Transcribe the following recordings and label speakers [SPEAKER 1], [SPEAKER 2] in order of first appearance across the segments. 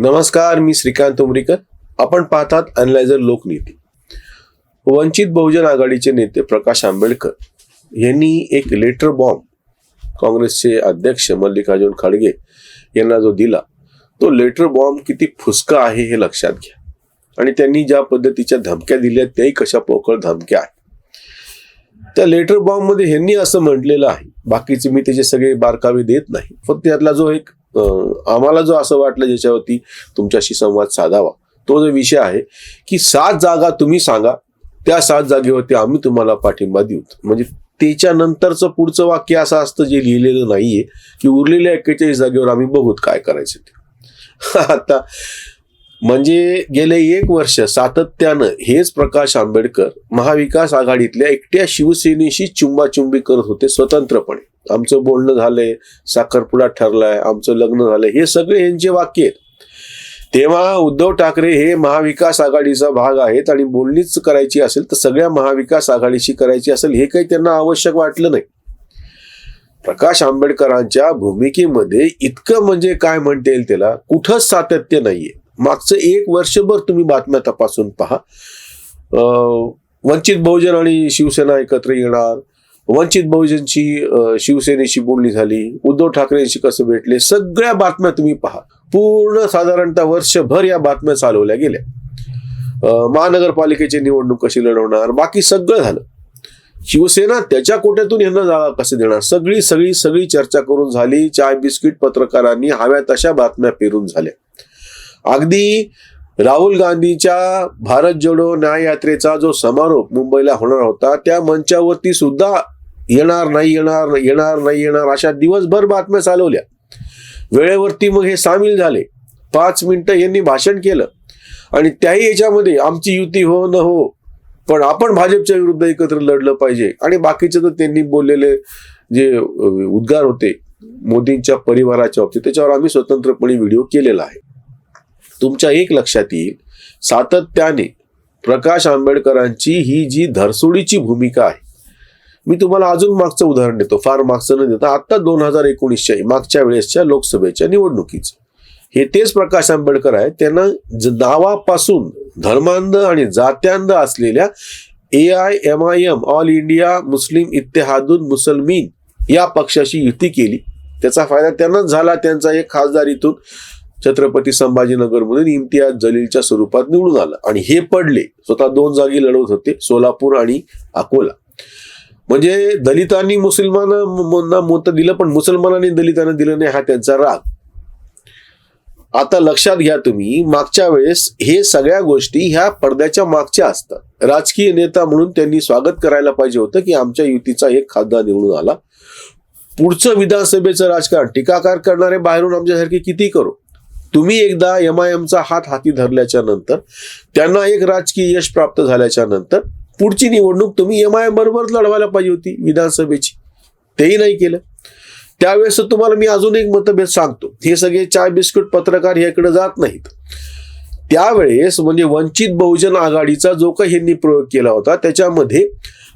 [SPEAKER 1] नमस्कार मी श्रीकांत उमरीकर. आपण पाहतात अनलायझर लोकनीती. वंचित बहुजन आघाडीचे नेते प्रकाश आंबेडकर यांनी एक लेटर बॉम्ब काँग्रेसचे अध्यक्ष मल्लिकार्जुन खडगे यांना जो दिला तो लेटर बॉम्ब किती फुसका आहे हे लक्षात घ्या. आणि त्यांनी ज्या पद्धतीच्या धमक्या दिल्या त्याही कशा पोकळ धमक्या आहेत. त्या लेटर बॉम्बमध्ये ह्यांनी असं म्हटलेलं आहे बाकीचे मी त्याचे सगळे बारकावे देत नाही फक्त त्यातला जो एक आम्हाला जो असं वाटलं ज्याच्यावरती तुमच्याशी संवाद साधावा तो जो विषय आहे की सात जागा तुम्ही सांगा त्या सात जागेवरती आम्ही तुम्हाला पाठिंबा देऊ. म्हणजे त्याच्यानंतरचं पुढचं वाक्य असं असतं जे लिहिलेलं नाहीये की उरलेल्या एक्केचाळीस जागेवर आम्ही बघूत काय करायचं ते. आता म्हणजे गेले एक वर्ष सातत्यानं हेच प्रकाश आंबेडकर महाविकास आघाडीतल्या एकट्या शिवसेनेशी चुंबाचुंबी करत होते स्वतंत्रपणे. आमचं बोलणं झालंय साखरपुडा ठरलाय आमचं लग्न झालंय हे सगळे यांचे वाक्य आहेत. तेव्हा उद्धव ठाकरे हे महाविकास आघाडीचा भाग आहेत आणि बोलणीच करायची असेल तर सगळ्या महाविकास आघाडीशी करायची असेल हे काही त्यांना आवश्यक वाटलं नाही. प्रकाश आंबेडकरांच्या भूमिकेमध्ये इतकं म्हणजे काय म्हणता येईल त्याला? कुठंच सातत्य नाहीये. मागचं एक वर्षभर तुम्ही बातम्या तपासून पहा. अं, वंचित बहुजन आणि शिवसेना एकत्र येणार. वंचित बहुजनची शिवसेनेशी बोलणी झाली उद्धव ठाकरेंशी कसं भेटले सगळ्या बातम्या तुम्ही पहा. पूर्ण साधारणतः वर्षभर या बातम्या चालवल्या गेल्या. महानगरपालिकेची निवडणूक कशी लढवणार बाकी सगळं झालं. शिवसेना त्याच्या कोट्यातून यांना जागा कसे देणार सगळी सगळी सगळी चर्चा करून झाली चाय बिस्किट पत्रकारांनी हव्या तशा बातम्या पेरून झाल्या. अगदी राहुल गांधीच्या भारत जोडो न्याय यात्रेचा जो समारोप मुंबईला होणार होता त्या मंचावरती सुद्धा येणार नाही येणार येणार नाही येणार. अशा दिवसभर बातम्या चालवल्या. वेळेवरती मग हे सामील झाले. पाच मिनिटं यांनी भाषण केलं. आणि त्याही याच्यामध्ये आमची युती हो न हो पण आपण भाजपच्या विरुद्ध एकत्र लढलं पाहिजे. आणि बाकीचे तर त्यांनी बोललेले जे उद्गार होते मोदींच्या परिवाराच्या बाबतीत त्याच्यावर आम्ही स्वतंत्रपणे व्हिडिओ केलेला आहे. तुमच्या एक लक्षात येईल सातत्याने प्रकाश आंबेडकरांची ही जी धरसोडीची भूमिका आहे मी तुम्हाला अजून मागचं उदाहरण देतो. फार मागचं न देता आत्ता दोन हजार एकोणीसच्या मागच्या वेळेसच्या लोकसभेच्या निवडणुकीचं. हे तेच प्रकाश आंबेडकर आहेत. त्यांना ज- नावापासून धर्मांध आणि जात्यांध असलेल्या A I M I M all India Muslim Ittehadul Muslimeen या पक्षाशी युती केली. त्याचा फायदा त्यांनाच झाला. त्यांचा एक खासदार इथून छत्रपती संभाजीनगरमधून इम्तियाज जलीलच्या स्वरूपात निवडून आलं. आणि हे पडले. स्वतः दोन जागी लढवत होते. सोलापूर आणि अकोला. म्हणजे दलितांनी मुसलमानांना मत दिलं पण मुसलमानांनी दलितांना दिलं नाही हा त्यांचा राग. आता लक्षात घ्या तुम्ही मागच्या वेळेस हे सगळ्या गोष्टी ह्या पडद्याच्या मागच्या असतात. राजकीय नेता म्हणून त्यांनी स्वागत करायला पाहिजे होतं की आमच्या युतीचा एक खासदार निवडून आला. पुढचं विधानसभेचं राजकारण टीकाकार करणारे बाहेरून आमच्यासारखे किती करू? तुम्ही एकदा एम आय एमचा हात हाती धरल्याच्या नंतर त्यांना एक राजकीय यश प्राप्त झाल्याच्यानंतर पुढची निवडणूक तुम्ही एम आय एम बरोबरच लढवायला पाहिजे होती विधानसभेची. तेही नाही केलं. त्यावेळेस तुम्हाला मी अजून एक मतभेद सांगतो. हे सगळे चाय बिस्कुट पत्रकार याकडे जात नाहीत. त्यावेळेस म्हणजे वंचित बहुजन आघाडीचा जो काही यांनी प्रयोग केला होता त्याच्यामध्ये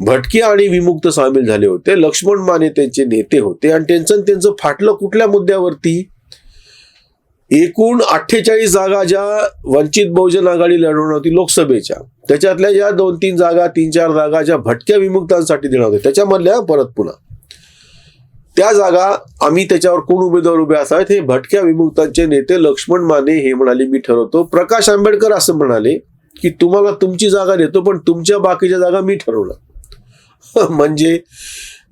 [SPEAKER 1] भटके आणि विमुक्त सामील झाले होते. लक्ष्मण माने त्यांचे नेते होते आणि त्यांचं त्यांचं फाटलं कुठल्या मुद्द्यावरती? एकूण अठ्ठेचाळीस जागा ज्या वंचित बहुजन आघाडी लढवणार होती लोकसभेच्या त्याच्यातल्या ज्या दोन तीन जागा तीन चार जागा ज्या भटक्या विमुक्तांसाठी देणार होत्या त्याच्यामधल्या परत पुन्हा. त्या जागा आम्ही त्याच्यावर कोण उमेदवार उभे असावेत हे भटक्या विमुक्तांचे नेते लक्ष्मण माने हे म्हणाले मी ठरवतो. प्रकाश आंबेडकर असं म्हणाले की तुम्हाला तुमची जागा देतो पण तुमच्या बाकीच्या जागा मी ठरवणार. म्हणजे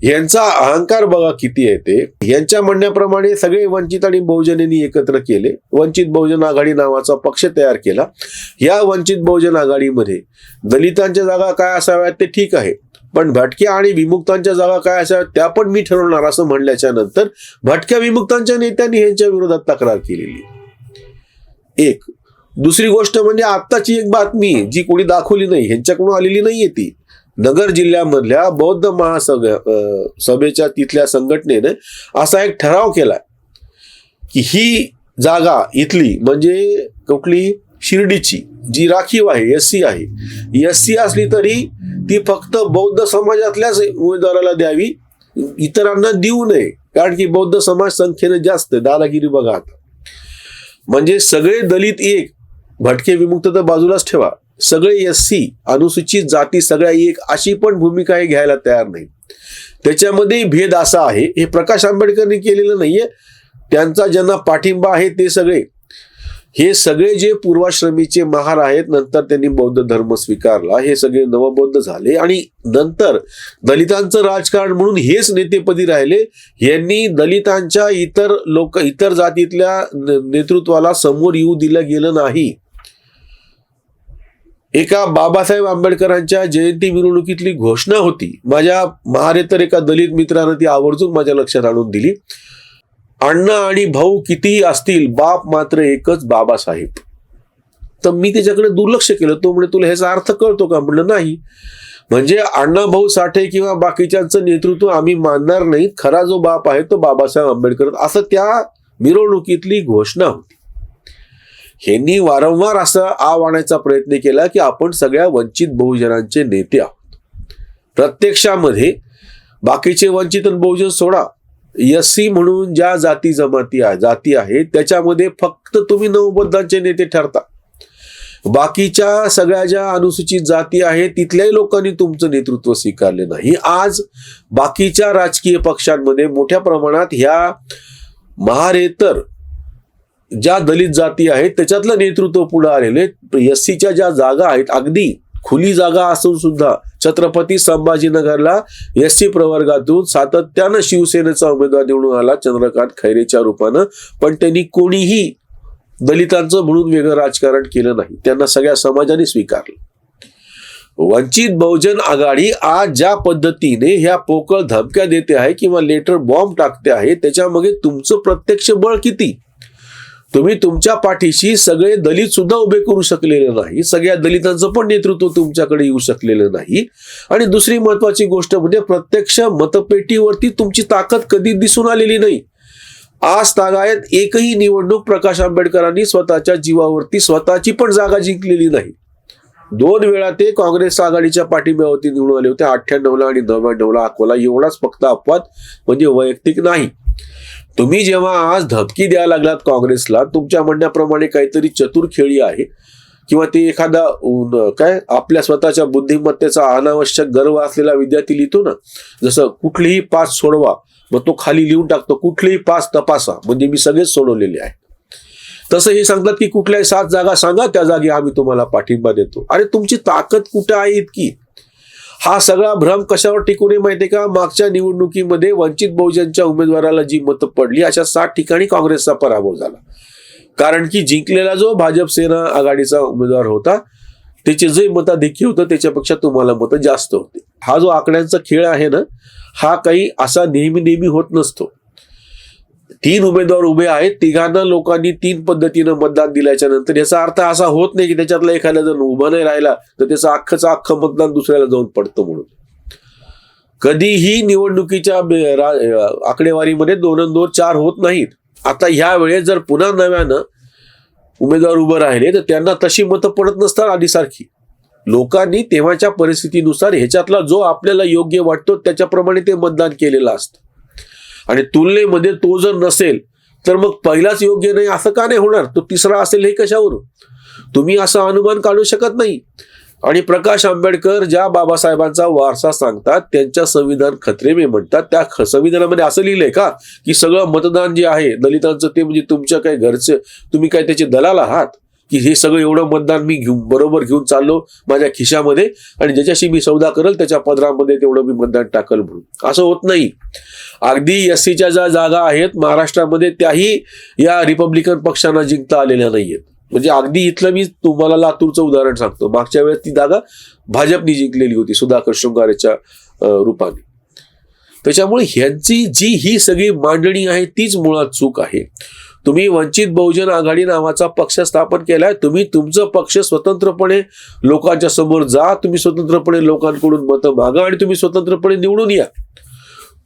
[SPEAKER 1] यांचा अहंकार बघा किती आहे ते. यांच्या म्हणण्याप्रमाणे सगळे वंचित आणि बहुजनांनी एकत्र केले. वंचित बहुजन आघाडी नावाचा पक्ष तयार केला. या वंचित बहुजन आघाडीमध्ये दलितांच्या जागा काय असाव्यात ते ठीक आहे. पण भटक्या आणि विमुक्तांच्या जागा काय असाव्यात त्या पण मी ठरवणार असं म्हणल्याच्या नंतर भटक्या विमुक्तांच्या नेत्यांनी यांच्या विरोधात तक्रार केलेली. एक दुसरी गोष्ट म्हणजे आत्ताची एक बातमी जी कोणी दाखवली नाही ह्यांच्याकडून आलेली नाहीये ती. नगर जिल्ह्यामधल्या बौद्ध महासभ सभेच्या तिथल्या संघटनेने असा एक ठराव केला की ही जागा इथली म्हणजे कुठली? शिर्डीची जी राखीव आहे एस सी आहे. एस सी असली तरी ती फक्त बौद्ध समाजातल्याच उमेदवाराला द्यावी इतरांना देऊ नये. कारण की बौद्ध समाज संख्येने जास्त दादागिरी बघा आता. म्हणजे सगळे दलित एक भटके विमुक्त तर बाजूलाच ठेवा. सगळे एस सी अनुसूचित जाती सगळ्या एक अशी पण भूमिका हे घ्यायला तयार नाही. त्याच्यामध्ये भेद असा आहे हे प्रकाश आंबेडकरनी केलेलं नाहीये. त्यांचा ज्यांना पाठिंबा आहे ते सगळे. हे सगळे जे पूर्वाश्रमीचे महार आहेत नंतर त्यांनी बौद्ध धर्म स्वीकारला हे सगळे नवबौद्ध झाले आणि नंतर दलितांचं राजकारण म्हणून हेच नेतेपदी राहिले यांनी दलितांच्या इतर लोक इतर जातीतल्या न- नेतृत्वाला समोर येऊ दिलं गेलं नाही. एका बाबासाहेब आंबेडकरांच्या जयंती मिरवणुकीतली घोषणा होती. माझ्या महारेतर एका दलित मित्रानं ती आवर्जून माझ्या लक्षात आणून दिली. अण्णा आणि भाऊ कितीही असतील बाप मात्र एकच बाबासाहेब. तर मी त्याच्याकडे दुर्लक्ष केलं. तो म्हणजे तुला ह्याचा अर्थ कळतो का? म्हणलं नाही. म्हणजे अण्णा भाऊ साठे किंवा बाकीच्यांचं नेतृत्व आम्ही मानणार नाही खरा जो बाप आहे तो बाबासाहेब आंबेडकर. असं त्या मिरवणुकीतली घोषणा होती. ह्यांनी वारंवार असं आव आणायचा प्रयत्न केला की आपण सगळ्या वंचित बहुजनांचे नेते आहोत. प्रत्यक्षामध्ये बाकीचे वंचित आणि बहुजन सोडा. यसी म्हणून ज्या जाती जमाती आहे जाती आहेत त्याच्यामध्ये फक्त तुम्ही नवबद्धांचे नेते ठरता. बाकीच्या सगळ्या ज्या अनुसूचित जाती आहेत तिथल्याही लोकांनी तुमचं नेतृत्व स्वीकारले नाही. आज बाकीच्या राजकीय पक्षांमध्ये मोठ्या प्रमाणात ह्या महारेतर ज्या दलित जाती आहेत त्याच्यातलं नेतृत्व पुढे आलेले एस सीच्या ज्या जागा आहेत अगदी खुली जागा असून सुद्धा छत्रपती संभाजीनगरला एस सी प्रवर्गातून सातत्यानं शिवसेनेचा उमेदवार निवडून आला चंद्रकांत खैरेच्या रूपानं. पण त्यांनी कोणीही दलितांचं म्हणून वेगळं राजकारण केलं नाही. त्यांना सगळ्या समाजाने स्वीकारलं. वंचित बहुजन आघाडी आज ज्या पद्धतीने ह्या पोकळ धमक्या देते आहे किंवा लेटर बॉम्ब टाकते आहे त्याच्यामध्ये तुमचं प्रत्यक्ष बळ किती? तुम्ही तुमच्या पाठीशी सगळे दलित सुद्धा उभे करू शकलेले नाही. सगळ्या दलितांचं पण नेतृत्व तुमच्याकडे येऊ शकलेलं नाही. आणि दुसरी महत्वाची गोष्ट म्हणजे प्रत्यक्ष मतपेटीवरती तुमची ताकद कधी दिसून आलेली नाही. आज तागायत एकही निवडणूक प्रकाश आंबेडकरांनी स्वतःच्या जीवावरती स्वतःची पण जागा जिंकलेली नाही. दोन वेळा ते काँग्रेस आघाडीच्या पाठिंब्यावरती निवडून आले होते. अठ्ठ्याण्णवला आणि नव्याण्णवला अकोला एवढाच फक्त अपवाद म्हणजे वैयक्तिक नाही. तुम्ही जेव्हा आज धमकी द्यायला लागलात काँग्रेसला तुमच्या म्हणण्याप्रमाणे काहीतरी चतुर खेळी आहे किंवा ते एखादा काय आपल्या स्वतःच्या बुद्धिमत्तेचा अनावश्यक गर्व असलेला विद्यार्थी लिहितो ना जसं कुठलीही पास सोडवा मग तो खाली लिहून टाकतो कुठलीही पास तपासा म्हणजे मी सगळेच सोडवलेले आहे. तसं हे सांगतात की कुठल्याही सात जागा सांगा त्या जागी आम्ही तुम्हाला पाठिंबा देतो. अरे तुमची ताकद कुठे आहे इतकी? हा सगळा भ्रम कशावर टिकून आहे माहितीये का? मागच्या निवडणुकीमध्ये वंचित बहुजनच्या उमेदवाराला जी मतं पडली अशा सात ठिकाणी काँग्रेसचा पराभव झाला. कारण की जिंकलेला जो भाजप सेना आघाडीचा उमेदवार होता त्याचे जे मताधिक्य होतं त्याच्यापेक्षा तुम्हाला मतं जास्त होते. हा जो आकड्यांचा खेळ आहे ना हा काही असा नेहमी नेहमी होत नसतो. तीन उमेदवार उभे आहेत. तिघांना लोकांनी तीन पद्धतीनं मतदान दिल्याच्या नंतर याचा अर्थ असा होत नाही की त्याच्यातला एखादा जर उभा नाही राहिला तर त्याचं अख्खचं अख्खं मतदान दुसऱ्याला जाऊन पडतं म्हणून. कधीही निवडणुकीच्या आकडेवारीमध्ये दोन दोन चार होत नाहीत. आता ह्या वेळेस जर पुन्हा नव्यानं उमेदवार उभं राहिले तर त्यांना तशी मतं पडत नसतात आधीसारखी. लोकांनी तेव्हाच्या परिस्थितीनुसार ह्याच्यातला जो आपल्याला योग्य वाटतो त्याच्याप्रमाणे ते मतदान केलेलं असतं. आणि तुलनेमध्ये तो जर नसेल तर मग पहिलाच योग्य नाही असं का नाही होणार? तो तिसरा असेल हे कशावरून? तुम्ही असं अनुमान काढू शकत नाही. आणि प्रकाश आंबेडकर ज्या बाबासाहेबांचा वारसा सांगतात त्यांच्या संविधान खत्रेमे म्हणतात त्या ख- संविधानामध्ये असं लिहिलंय का? की सगळं मतदान जे आहे दलितांचं ते म्हणजे तुमच्या काही घरचं तुम्ही काय त्याचे दलाल आहात? की हे सगळं एवढं मतदान मी घेऊन बरोबर घेऊन चाललो माझ्या खिशामध्ये आणि ज्याच्याशी मी सौदा करेल त्याच्या पदरामध्ये तेवढं मी मतदान टाकल म्हणून. असं होत नाही. अगदी एस सीच्या ज्या जागा आहेत महाराष्ट्रामध्ये त्याही या रिपब्लिकन पक्षांना जिंकता आलेल्या नाहीयेत. म्हणजे अगदी इथलं मी तुम्हाला लातूरचं उदाहरण सांगतो. मागच्या वेळेस ती जागा भाजपनी जिंकलेली होती सुधाकर शृंगारेच्या रूपाने. त्याच्यामुळे ह्यांची जी ही सगळी मांडणी आहे तीच मुळात चूक आहे. तुम्ही वंचित बहुजन आघाडी नावाचा पक्ष स्थापन केलाय तुम्ही तुमचं पक्ष स्वतंत्रपणे लोकांच्या समोर जा तुम्ही स्वतंत्रपणे लोकांकडून मतं मागा आणि तुम्ही स्वतंत्रपणे निवडून या.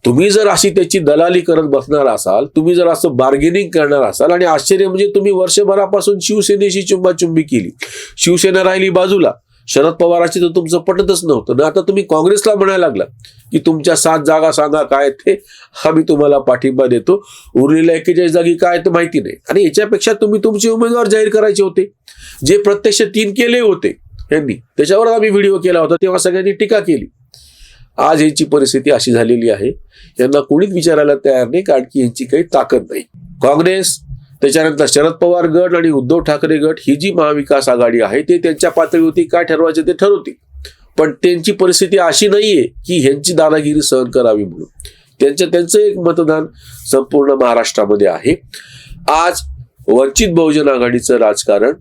[SPEAKER 1] तुम्ही जर अशी त्याची दलाली करत बसणार असाल तुम्ही जर असं बार्गेनिंग करणार असाल आणि आश्चर्य म्हणजे तुम्ही वर्षभरापासून शिवसेनेशी चुंबाचुंबी केली. शिवसेना राहिली बाजूला. शरद पवाराची तर तुमचं पटतच नव्हतं. ना आता तुम्ही काँग्रेसला म्हणायला लागला की तुमच्या सात जागा सांगा काय ते आम्ही तुम्हाला पाठिंबा देतो. उरलेल्या एकेचाळीस जागी काय तर माहिती नाही. आणि याच्यापेक्षा तुम्ही तुमचे उमेदवार जाहीर करायचे होते. जे प्रत्यक्ष तीन केले होते यांनी त्याच्यावर आम्ही व्हिडिओ केला होता तेव्हा सगळ्यांनी टीका केली. आज यांची परिस्थिती अशी झालेली आहे. यांना कोणीच विचारायला तयार नाही कारण की यांची काही ताकद नाही. काँग्रेस त्याच्यानंतर शरद पवार गट आणि उद्धव ठाकरे गट ही जी महाविकास आघाडी आहे ते त्यांच्या पातळीवरती काय ठरवायचे ते ठरवतील. पण त्यांची परिस्थिती अशी नाहीये की ह्यांची दादागिरी सहन करावी म्हणून. त्यांचं त्यांचं एक मतदान संपूर्ण महाराष्ट्रामध्ये आहे. आज वंचित बहुजन आघाडीचं राजकारण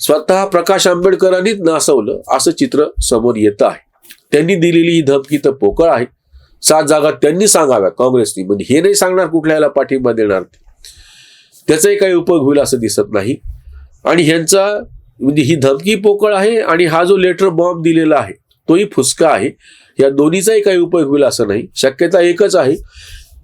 [SPEAKER 1] स्वतः प्रकाश आंबेडकरांनीच नासवलं असं चित्र समोर येतं आहे. त्यांनी दिलेली ही धमकी तर पोकळ आहे. सात जागा त्यांनी सांगाव्या काँग्रेसनी. म्हणजे हे नाही सांगणार कुठल्याला पाठिंबा देणार ते. त्याचाही काही उपयोग होईल असं दिसत नाही. आणि ह्यांचा म्हणजे ही धमकी पोकळ आहे आणि हा जो लेटर बॉम्ब दिलेला आहे तोही फुसका आहे. या दोन्हीचाही काही उपयोग होईल असं नाही. शक्यता एकच आहे.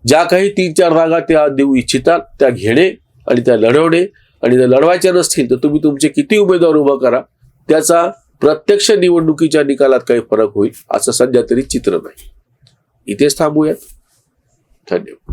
[SPEAKER 1] ज्या काही तीन चार जागा त्या देऊ इच्छितात त्या घेणे आणि त्या लढवणे. आणि त्या लढवायच्या नसतील तर तुम्ही तुमचे किती उमेदवार उभा करा. त्याचा प्रत्यक्ष निवडणुकीच्या निकालात काही फरक होईल असं सध्या तरी चित्र नाही. इथेच थांबूयात. धन्यवाद.